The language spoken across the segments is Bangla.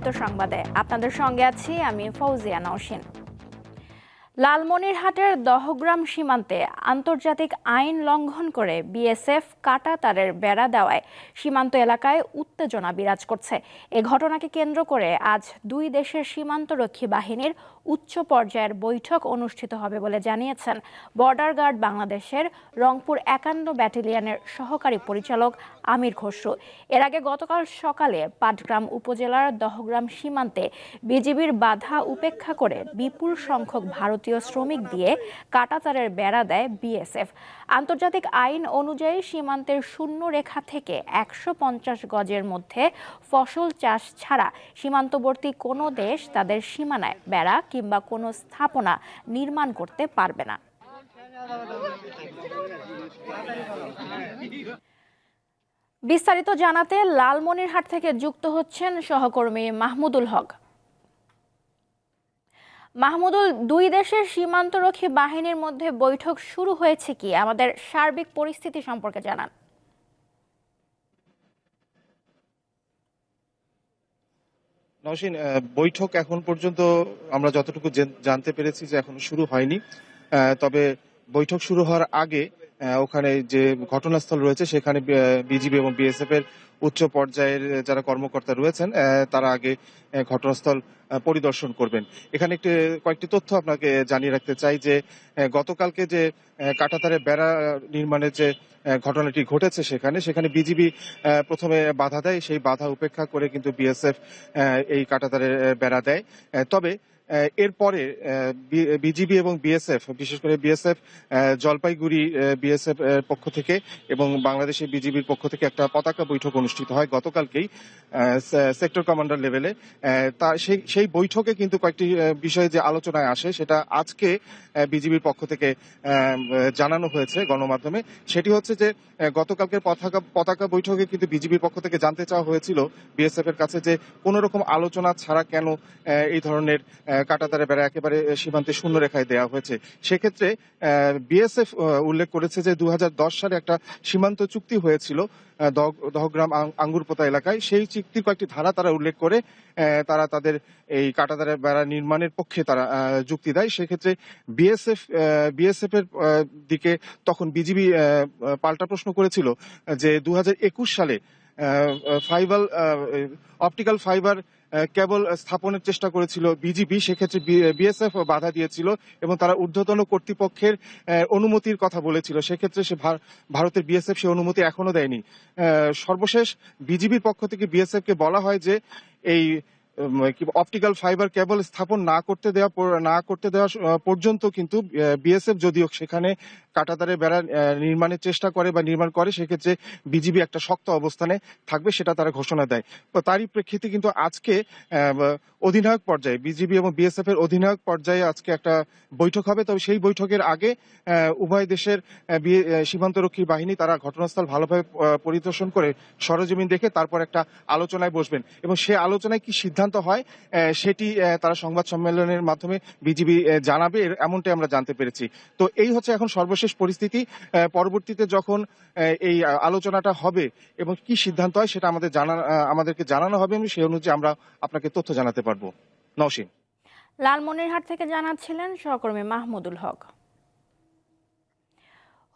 দীপ্ত সংবাদে। আপনাদের সঙ্গে আছি আমি ফৌজিয়া নওশিন। লালমনিরহাটের দহগ্রাম সীমান্তে আন্তর্জাতিক আইন লঙ্ঘন করে বিএসএফ কাটা তারের বেড়া দেওয়ায় সীমান্ত এলাকায় উত্তেজনা বিরাজ করছে। এ ঘটনাকে কেন্দ্র করে আজ দুই দেশের সীমান্তরক্ষী বাহিনীর উচ্চ পর্যায়ের বৈঠক অনুষ্ঠিত হবে বলে জানিয়েছেন বর্ডার গার্ড বাংলাদেশের রংপুর একান্ন ব্যাটালিয়নের সহকারী পরিচালক আমির খসরু। এর আগে গতকাল সকালে পাটগ্রাম উপজেলার দহগ্রাম সীমান্তে বিজিবির বাধা উপেক্ষা করে বিপুল সংখ্যক ভারতীয় শ্রমিক দিয়ে কাটাতারের বেড়া দেয় বিএসএফ। আন্তর্জাতিক আইন অনুযায়ী সীমান্তের শূন্য রেখা থেকে একশো পঞ্চাশ গজের মধ্যে ফসল চাষ ছাড়া সীমান্তবর্তী কোনো দেশ তাদের সীমানায় বেড়া কিংবা কোনো স্থাপনা নির্মাণ করতে পারবে না। বিস্তারিত জানাতে লালমনিরহাট থেকে যুক্ত হচ্ছেন সহকর্মী মাহমুদুল হক। মাহমুদুল দুই দেশের সীমান্তরক্ষী বাহিনীর মধ্যে বৈঠক শুরু হয়েছে কি? আমাদের সার্বিক পরিস্থিতি সম্পর্কে জানান। আহ, বৈঠক এখন পর্যন্ত আমরা যতটুকু জানতে পেরেছি যে এখনও শুরু হয়নি। তবে বৈঠক শুরু হওয়ার আগে ওখানে যে ঘটনাস্থল রয়েছে সেখানে বিজিবি এবং বিএসএফ এর উচ্চ পর্যায়ের যারা কর্মকর্তা রয়েছেন তারা আগে ঘটনাস্থল পরিদর্শন করবেন। এখানে একটি কয়েকটি তথ্য আপনাকে জানিয়ে রাখতে চাই যে গতকালকে যে কাঁটাতারে বেড়া নির্মাণের যে ঘটনাটি ঘটেছে সেখানে সেখানে বিজিবি প্রথমে বাধা দেয়। সেই বাধা উপেক্ষা করে কিন্তু বিএসএফ এই কাঁটাতারের আহ, বেড়া দেয়। তবে এরপরে বিজিবি এবং বিএসএফ, বিশেষ করে বিএসএফ জলপাইগুড়ি বিএসএফ পক্ষ থেকে এবং বাংলাদেশের বিজিবির পক্ষ থেকে একটা পতাকা বৈঠক অনুষ্ঠিত হয় গতকালকেই সেক্টর কমান্ডার লেভেলে। তা, সেই সেই বৈঠকে কিন্তু কয়েকটি বিষয়ে যে আলোচনায় আসে, সেটা আজকে বিজিবির পক্ষ থেকে জানানো হয়েছে গণমাধ্যমে। সেটি হচ্ছে যে গতকালকের পতাকা পতাকা বৈঠকে কিন্তু বিজিবির পক্ষ থেকে জানতে চাওয়া হয়েছিল বিএসএফ এর কাছে যে কোন রকম আলোচনা ছাড়া কেন এই ধরনের কাটাতারে বেড়া একেবারে সীমান্তে শূন্য রেখায় দেওয়া হয়েছে। সেক্ষেত্রে বিএসএফ উল্লেখ করেছে যে দু হাজার দশ সালে একটা সীমান্ত চুক্তি হয়েছিল দহগ্রাম আঙ্গুরপোতা এলাকায়। সেই চুক্তির কয়েকটি ধারা তারা উল্লেখ করে তারা তাদের এই কাটাতারে বেড়া নির্মাণের পক্ষে তারা যুক্তি দেয়। সেক্ষেত্রে বিএসএফ বিএসএফ এর দিকে তখন বিজিবি পাল্টা প্রশ্ন করেছিল যে দু হাজার একুশ সালে ফাইবার অপটিক্যাল ফাইবার কেবল স্থাপনের চেষ্টা করেছিল বিজিবি, সেক্ষেত্রে বিএসএফ বাধা দিয়েছিল এবং তারা ঊর্ধ্বতন কর্তৃপক্ষের অনুমতির কথা বলেছিল। সেক্ষেত্রে সে ভার- ভারতের বিএসএফ সে অনুমতি এখনও দেয়নি। সর্বশেষ বিজিবির পক্ষ থেকে বিএসএফ কে বলা হয় যে এই অপটিক্যাল ফাইবার কেবল স্থাপন না করতে দেওয়া, না করতে দেওয়া পর্যন্ত কিন্তু বিএসএফ যদিও সেখানে কাটাতারে বেড়া নির্মাণের চেষ্টা করে বা নির্মাণ করে, সেক্ষেত্রে বিজিবি একটা শক্ত অবস্থানে থাকবে, সেটা তারা ঘোষণা দেয়। তো তারই প্রেক্ষিতে কিন্তু আজকে অধিনায়ক পর্যায়ে, বিজিবি এবং বিএসএফ এর অধিনায়ক পর্যায়ে আজকে একটা বৈঠক হবে। তবে সেই বৈঠকের আগে উভয় দেশের সীমান্তরক্ষী বাহিনী তারা ঘটনাস্থল ভালোভাবে পরিদর্শন করে সরজমিন দেখে তারপর একটা আলোচনায় বসবেন। এবং সে আলোচনায় কি সিদ্ধান্ত হয় সেটি তারা সংবাদ সম্মেলনের মাধ্যমে বিজিবি জানাবে এমনটাই আমরা জানতে পেরেছি। তো এই হচ্ছে এখন সর্বশেষ পরিস্থিতি পরবর্তীতে যখন এই আলোচনাটা হবে এবং কি সিদ্ধান্ত হয় সেটা আমাদের জানা আমাদেরকে জানানো হবে এবং সেই অনুযায়ী আমরা আপনাকে তথ্য জানাতে পারব। নওশিন লালমনিরহাট থেকে জানাচ্ছিলেন সহকর্মী মাহমুদুল হক।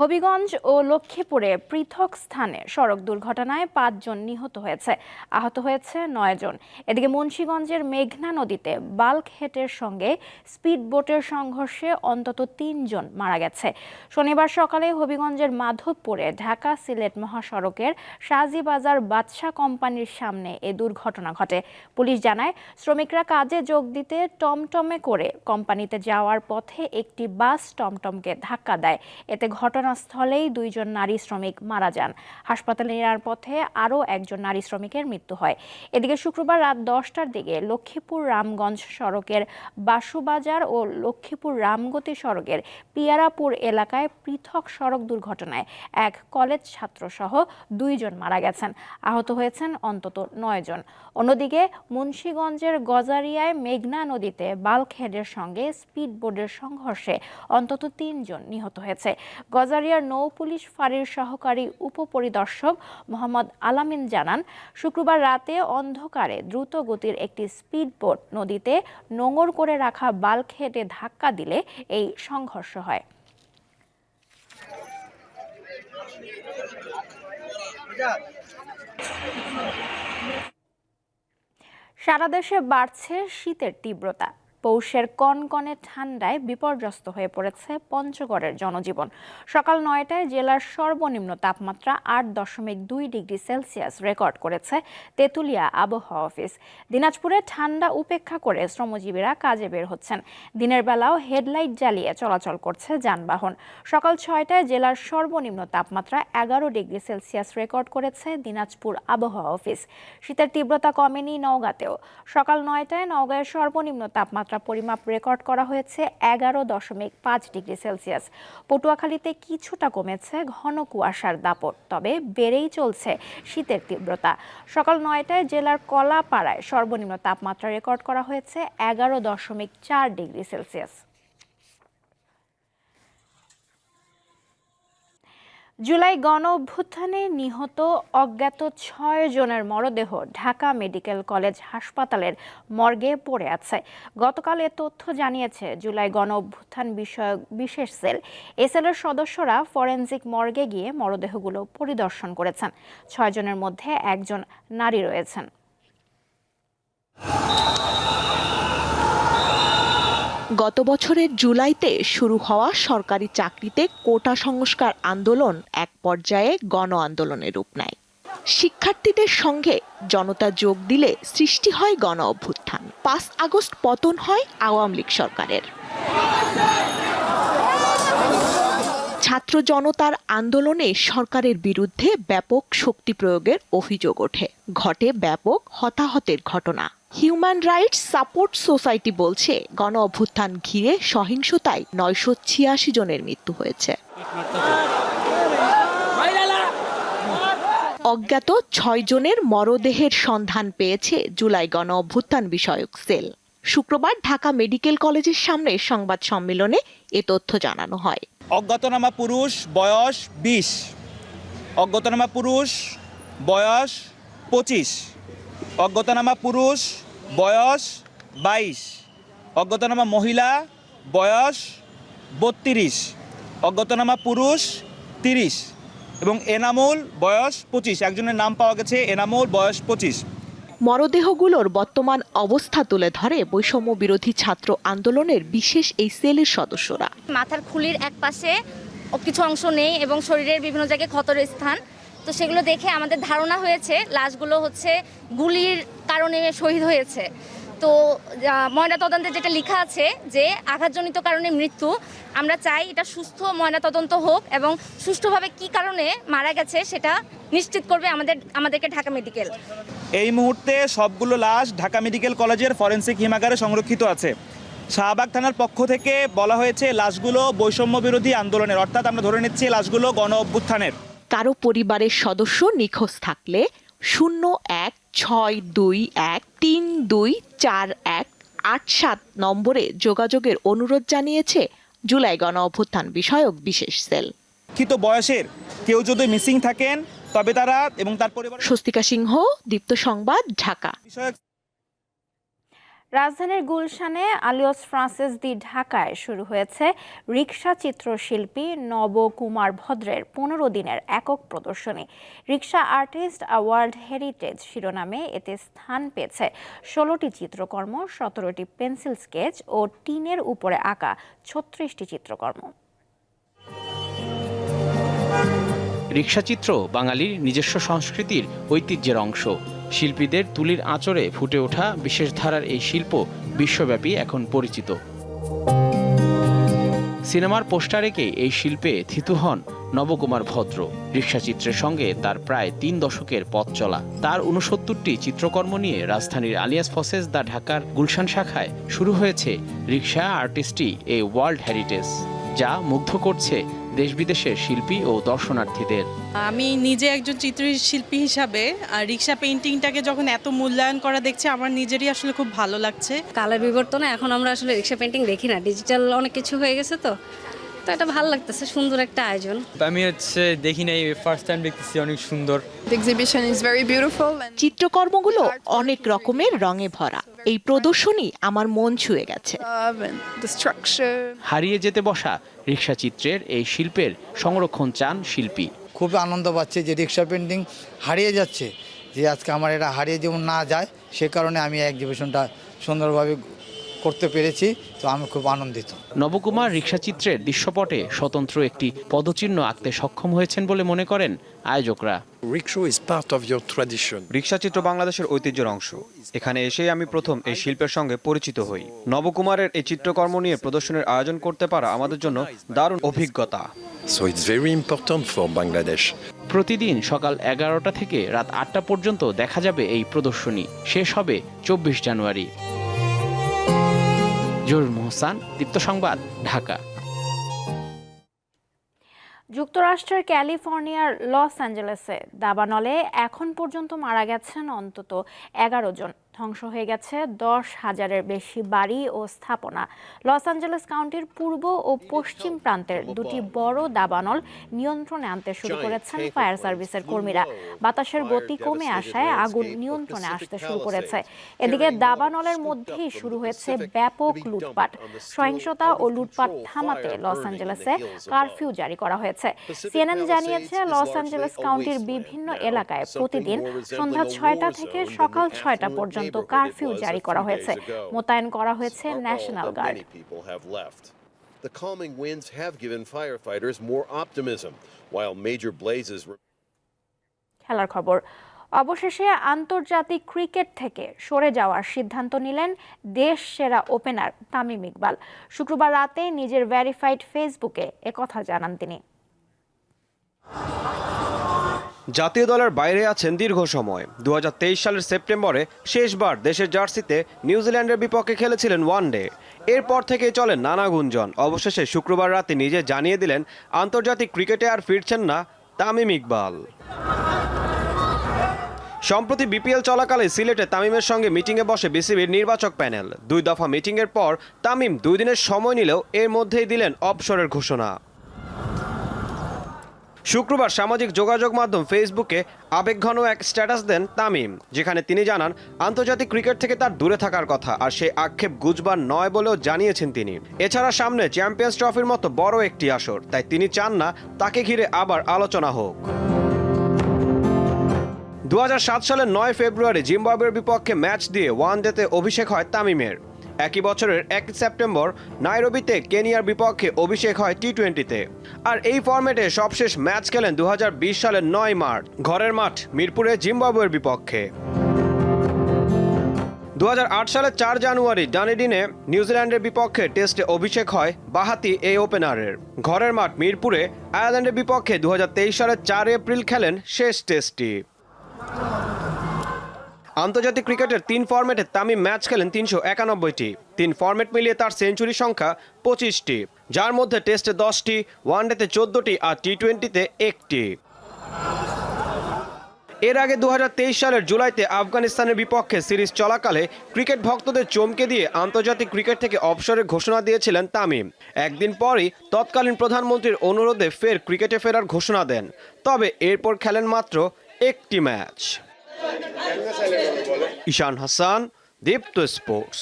হবিগঞ্জ ও লক্ষ্মীপুরে পৃথক স্থানে সড়ক দুর্ঘটনায় পাঁচজন নিহত হয়েছে। আহত হয়েছে নয় জন। এদিকে মুন্সীগঞ্জের মেঘনা নদীতে বাল্ক হেটের সঙ্গে স্পিড বোটের সংঘর্ষে অন্তত তিনজন মারা গেছে। শনিবার সকালে হবিগঞ্জের মাধবপুরে ঢাকা সিলেট মহাসড়কের সাজিবাজার বাদশা কোম্পানির সামনে এ দুর্ঘটনা ঘটে। পুলিশ জানায়, শ্রমিকরা কাজে যোগ দিতে টমটমে করে কোম্পানিতে যাওয়ার পথে একটি বাস টমটমকে ধাক্কা দেয়। এতে ঘটনাস্থলেই দুইজন নারী শ্রমিক মারা যান। হাসপাতালে নেওয়ার পথে আরও একজন নারী শ্রমিকের মৃত্যু হয়। এদিকে শুক্রবার রাত দশটার দিকে লক্ষ্মীপুর রামগঞ্জ সড়কের বাসুবাজার ও লক্ষ্মীপুর রামগতি সড়কের পিয়ারাপুর এলাকায় পৃথক সড়ক দুর্ঘটনায় এক কলেজ ছাত্রসহ দুইজন মারা গেছেন। আহত হয়েছেন অন্তত নয় জন। অন্যদিকে মুন্সীগঞ্জের গজারিয়ায় মেঘনা নদীতে বাল্কহেডের সঙ্গে স্পিড বোর্ডের সংঘর্ষে অন্তত তিনজন নিহত হয়েছে। গজারিয়া ব্যাটালিয়ার নৌ পুলিশ ফাঁড়ির সহকারী উপপরিদর্শক মোহাম্মদ আলামিন জানান, শুক্রবার রাতে অন্ধকারে দ্রুত গতির একটি স্পিডবোট নদীতে নোঙর করে রাখা বাল্কহেডে ধাক্কা দিলে এই সংঘর্ষ হয়। সারা দেশে বাড়ছে শীতের তীব্রতা। পৌষের কনকনে ঠান্ডায় বিপর্যস্ত হয়ে পড়েছে পঞ্চগড়ের জনজীবন। সকাল নয়টায় জেলার সর্বনিম্ন তাপমাত্রা আট দশমিক দুই ডিগ্রি সেলসিয়াস রেকর্ড করেছে তেঁতুলিয়া আবহাওয়া অফিস। দিনাজপুরে ঠান্ডা উপেক্ষা করে শ্রমজীবীরা কাজে বের হচ্ছেন। দিনের বেলাও হেডলাইট জ্বালিয়ে চলাচল করছে যানবাহন। সকাল ছয়টায় জেলার সর্বনিম্ন তাপমাত্রা এগারো ডিগ্রি সেলসিয়াস রেকর্ড করেছে দিনাজপুর আবহাওয়া অফিস। শীতের তীব্রতা কমেনি নওগাঁতেও। সকাল নয়টায় নওগাঁয়ের সর্বনিম্ন তাপমাত্রা পরিমাপ রেকর্ড করা হয়েছে এগারো দশমিক পাঁচ ডিগ্রি সেলসিয়াস। পটুয়াখালীতে কিছুটা কমেছে ঘন কুয়াশার দাপট, তবে বেড়েই চলছে শীতের তীব্রতা। সকাল নয়টায় জেলার কলাপাড়ায় সর্বনিম্ন তাপমাত্রা রেকর্ড করা হয়েছে এগারো দশমিক চার ডিগ্রি সেলসিয়াস। জুলাই গণ অভ্যুত্থানে নিহত অজ্ঞাত ছয় জনের মরদেহ ঢাকা মেডিকেল কলেজ হাসপাতালের মর্গে পড়ে আছে। গতকাল এ তথ্য জানিয়েছে জুলাই গণ অভ্যুত্থান বিষয়ক বিশেষ সেল। এ সেলের সদস্যরা ফরেনজিক মর্গে গিয়ে মরদেহগুলো পরিদর্শন করেছেন। ছয় জনের মধ্যে একজন নারী রয়েছেন। গত বছরের জুলাইতে শুরু হওয়া সরকারি চাকরিতে কোটা সংস্কার আন্দোলন এক পর্যায়ে গণ আন্দোলনের রূপ নেয়। শিক্ষার্থীদের সঙ্গে জনতা যোগ দিলে সৃষ্টি হয় গণ অভ্যুত্থান। পাঁচ আগস্ট পতন হয় আওয়ামী লীগ সরকারের। ছাত্র জনতার আন্দোলনে সরকারের বিরুদ্ধে ব্যাপক শক্তি প্রয়োগের অভিযোগ ওঠে। ঘটে ব্যাপক হতাহতের ঘটনা। হিউম্যান রাইটস সাপোর্ট সোসাইটি বলছে, গণ অভ্যুত্থান ঘিরে সহিংসতায় নয়শো ছিয়াশি জনের মৃত্যু হয়েছে। অজ্ঞাত ছয় জনের মরদেহের সন্ধান পেয়েছে জুলাই গণ অভ্যুত্থান বিষয়ক সেল। শুক্রবার ঢাকা মেডিকেল কলেজের সামনে সংবাদ সম্মেলনে এ তথ্য জানানো হয়। অজ্ঞাতনামা পুরুষ, বয়স বিশ। অজ্ঞাতনামা পুরুষ, বয়স পঁচিশ। অজ্ঞাতনামা পুরুষ বয়স বাইশ। অজ্ঞাতনামা মহিলা বয়স বত্রিশ। অজ্ঞাতনামা পুরুষ তিরিশ। এবং এনামুল বয়স পঁচিশ। একজনের নাম পাওয়া গেছে এনামুল বয়স পঁচিশ। মরদেহগুলোর বর্তমান অবস্থা তুলে ধরে বৈষম্য বিরোধী ছাত্র আন্দোলনের বিশেষ এই সেলের সদস্যরা। মাথার খুলির এক পাশে কিছু অংশ নেই এবং শরীরের বিভিন্ন জায়গায় ক্ষতর স্থান। তো সেগুলো দেখে আমাদের ধারণা হয়েছে, লাশগুলো হচ্ছে গুলির কারণে শহীদ হয়েছে। তো ময়না তদন্তে যেটা লেখা আছে যে আঘাতজনিত কারণে মৃত্যু, আমরা চাই এটা সুস্থ ময়না তদন্ত হোক এবং সুষ্ঠুভাবে কি কারণে মারা গেছে সেটা নিশ্চিত করবে আমাদের, আমাদেরকে ঢাকা মেডিকেল। এই মুহূর্তে সবগুলো লাশ ঢাকা মেডিকেল কলেজের ফরেনসিক হিমাগারে সংরক্ষিত আছে। শাহবাগ থানার পক্ষ থেকে বলা হয়েছে, লাশগুলো বৈষম্য বিরোধী আন্দোলনের, অর্থাৎ আমরা ধরে নিচ্ছি লাশগুলো গণ অভ্যুত্থানের কারও পরিবারের সদস্য নিখোঁজ থাকলে শূন্য এক ছয় দুই এক তিন দুই চার এক আট সাত নম্বরে যোগাযোগের অনুরোধ জানিয়েছে জুলাই গণ অভ্যুত্থান বিষয়ক বিশেষ সেল। শিক্ষিত বয়সের কেউ যদি মিসিং থাকেন তবে তারা এবং তার পরিবার স্বস্তিকা সিংহ দীপ্ত সংবাদ ঢাকা। বিষয়ক রাজধানীর গুলশানে আলিয়স ফ্রান্সিস দি ঢাকায় শুরু হয়েছে রিক্সা চিত্রশিল্পী নবকুমার ভদ্রের পনেরো দিনের একক প্রদর্শনী। রিক্সা আর্টিস্ট ওয়ার্ল্ড হেরিটেজ শিরোনামে এতে স্থান পেয়েছে ষোলোটি চিত্রকর্ম, সতেরোটি পেন্সিল স্কেচ ও টিনের উপরে আঁকা ছত্রিশটি চিত্রকর্ম। রিক্সাচিত্র বাঙালির নিজস্ব সংস্কৃতির ঐতিহ্যের অংশ। শিল্পীদের তুলির আঁচড়ে ফুটে ওঠা বিশেষ ধারার এই শিল্প বিশ্বব্যাপী এখন পরিচিত। সিনেমার পোস্টারেকে এই শিল্পে থিতু হন নবকুমার ভদ্র। রিক্সাচিত্রের সঙ্গে তার প্রায় তিন দশকের পথ চলা। তার উনসত্তরটি চিত্রকর্ম নিয়ে রাজধানীর আলিয়াস ফসেস দ্য ঢাকার গুলশান শাখায় শুরু হয়েছে রিক্সা আর্টিস্টটি এ ওয়ার্ল্ড হেরিটেজ, যা মুগ্ধ করছে দেশ বিদেশের শিল্পী ও দর্শনার্থীদের। আমি নিজে একজন চিত্র শিল্পী হিসাবে আর রিক্সা পেন্টিংটাকে যখন এত মূল্যায়ন করা দেখছি আমার নিজেরই আসলে খুব ভালো লাগছে। কালার বিবর্তনে এখন আমরা আসলে রিক্সা পেন্টিং দেখি না। ডিজিটাল অনেক কিছু হয়ে গেছে তো তো। এটা ভালো লাগতেছে সুন্দর একটা আয়োজন। আমি হচ্ছে দেখি নাই ফার্স্ট টাইম দেখতেছি অনেক সুন্দর। The exhibition is very beautiful and চিত্রকর্মগুলো অনেক রকমের রঙে ভরা। এই প্রদর্শনী আমার মন ছুঁয়ে গেছে। হারিয়ে যেতে বসা রিক্সা চিত্রের এই শিল্পের সংরক্ষণ চান শিল্পী। খুব আনন্দ পাচ্ছে যে রিক্সা পেন্টিং হারিয়ে যাচ্ছে যে আজকে আমার এটা হারিয়ে যেমন না যায় সে কারণে আমি এক্সিবিশনটা সুন্দরভাবে করতে পেরেছি তো আমি খুব আনন্দিত। নবকুমার রিক্সা চিত্রের দৃশ্যপটে স্বতন্ত্র একটি পদচিহ্ন আঁকতে সক্ষম হয়েছেন বলে মনে করেন আয়োজকরা। রিক্সাচিত্র বাংলাদেশের ঐতিহ্যের অংশ। এখানে এসেই আমি প্রথম এই শিল্পের সঙ্গে পরিচিত হই। নবকুমারের এই চিত্রকর্ম নিয়ে প্রদর্শনীর আয়োজন করতে পারা আমাদের জন্য দারুণ অভিজ্ঞতা। So it's very important for Bangladesh. প্রতিদিন সকাল এগারোটা থেকে রাত আটটা পর্যন্ত দেখা যাবে এই প্রদর্শনী। শেষ হবে চব্বিশ জানুয়ারি। জহুর মোহসান, দীপ্ত সংবাদ, ঢাকা। যুক্তরাষ্ট্রের ক্যালিফোর্নিয়ার লস অ্যাঞ্জেলেসে দাবানলে এখন পর্যন্ত মারা গেছেন অন্তত এগারো জন। ধ্বংস হয়ে গেছে দশ হাজারের বেশি বাড়ি ও স্থাপনা। লস অ্যাঞ্জেলেস কাউন্টির পূর্ব ও পশ্চিম প্রান্তের দুটি বড় দাবানল নিয়ন্ত্রণে আনতে শুরু করেছেন ফায়ার সার্ভিসের কর্মীরা। বাতাসের গতি কমে আসায় আগুন নিয়ন্ত্রণে আসতে শুরু করেছে। এদিকে দাবানলের মধ্যেই শুরু হয়েছে ব্যাপক লুটপাট সহিংসতা ও লুটপাট থামাতে লস অ্যাঞ্জেলেসে কারফিউ জারি করা হয়েছে। সিএনএন জানিয়েছে লস অ্যাঞ্জেলেস কাউন্টির বিভিন্ন এলাকায় প্রতিদিন সন্ধ্যা ছয়টা থেকে সকাল ছয়টা পর্যন্ত কারফিউ জারি করা হয়েছে মোতায়েন করা হয়েছে national guard. The calming winds have given firefighters more optimism, while major blazes খেলার খবর। অবশেষে আন্তর্জাতিক ক্রিকেট থেকে সরে যাওয়ার সিদ্ধান্ত নিলেন দেশ সেরা ওপেনার তামিম ইকবাল। শুক্রবার রাতে নিজের ভেরিফাইড ফেসবুকে একথা জানান তিনি। জাতীয় দলের বাইরে আছেন দীর্ঘ সময়। দু হাজার তেইশ সালের সেপ্টেম্বরে শেষবার দেশের জার্সিতে নিউজিল্যান্ডের বিপক্ষে খেলেছিলেন ওয়ানডে এরপর থেকেই চলে নানা গুঞ্জন। অবশেষে শুক্রবার রাতে নিজে জানিয়ে দিলেন, আন্তর্জাতিক ক্রিকেটে আর ফিরছেন না তামিম ইকবাল। সম্প্রতি বিপিএল চলাকালে সিলেটে তামিমের সঙ্গে মিটিংয়ে বসে বিসিবির নির্বাচক প্যানেল। দুই দফা মিটিংয়ের পর তামিম দুই দিনের সময় নিলেও এর মধ্যেই দিলেন অবসরের ঘোষণা। শুক্রবার সামাজিক যোগাযোগ মাধ্যম ফেসবুকে আবেগঘন এক স্ট্যাটাস দেন তামিম, যেখানে তিনি জানান, আন্তর্জাতিক ক্রিকেট থেকে তার দূরে থাকার কথা, আর সেই আক্ষেপ গুজবার নয় বলেও জানিয়েছেন তিনি। এছাড়া সামনে চ্যাম্পিয়ন্স ট্রফির মতো বড় একটি আসর, তাই তিনি চান না তাকে ঘিরে আবার আলোচনা হোক। দু হাজার সাত সালের নয় ফেব্রুয়ারি জিম্বাবুয়ের বিপক্ষে ম্যাচ দিয়ে ওয়ান ডেতে অভিষেক হয় তামিমের। একই বছরের এক সেপ্টেম্বর নাইরোবিতে কেনিয়ার বিপক্ষে অভিষেক হয় টি টোয়েন্টিতে আর এই ফরম্যাটে সবশেষ ম্যাচ খেলেন দু হাজার বিশ সালের নয় মার্চ, ঘরের মাঠ মিরপুরে জিম্বাবুয়ের বিপক্ষে। দু হাজার আট সালের চার জানুয়ারি ডানেডিনে নিউজিল্যান্ডের বিপক্ষে টেস্টে অভিষেক হয় বাহাতি এই ওপেনারের। ঘরের মাঠ মিরপুরে আয়ারল্যান্ডের বিপক্ষে দু সালের চার এপ্রিল খেলেন শেষ টেস্টটি। আন্তর্জাতিক ক্রিকেটের তিন ফরম্যাটে তামিম ম্যাচ খেলেন তিনশো একানব্বইটি। তিন ফরম্যাট মিলিয়ে তার সেঞ্চুরি সংখ্যা পঁচিশটি, যার মধ্যে টেস্টে দশটি, ওয়ানডেতে চোদ্দটি আর টি টোয়েন্টিতে একটি। এর আগে দু হাজার তেইশ সালের জুলাইতে আফগানিস্তানের বিপক্ষে সিরিজ চলাকালে ক্রিকেট ভক্তদের চমকে দিয়ে আন্তর্জাতিক ক্রিকেট থেকে অবসরের ঘোষণা দিয়েছিলেন তামিম। একদিন পরই তৎকালীন প্রধানমন্ত্রীর অনুরোধে ফের ক্রিকেটে ফেরার ঘোষণা দেন। তবে এরপর খেলেন মাত্র একটি ম্যাচ। ঈশান হাসান, দীপ্ত স্পোর্টস।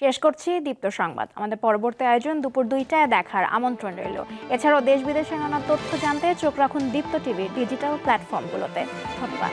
শেষ করছি দীপ্ত সংবাদ। আমাদের পরবর্তী আয়োজন দুপুর দুইটায় দেখার আমন্ত্রণ রইল। এছাড়াও দেশ বিদেশে নানা তথ্য জানতে চোখ রাখুন দীপ্ত টিভির ডিজিটাল প্ল্যাটফর্মগুলোতে। ধন্যবাদ।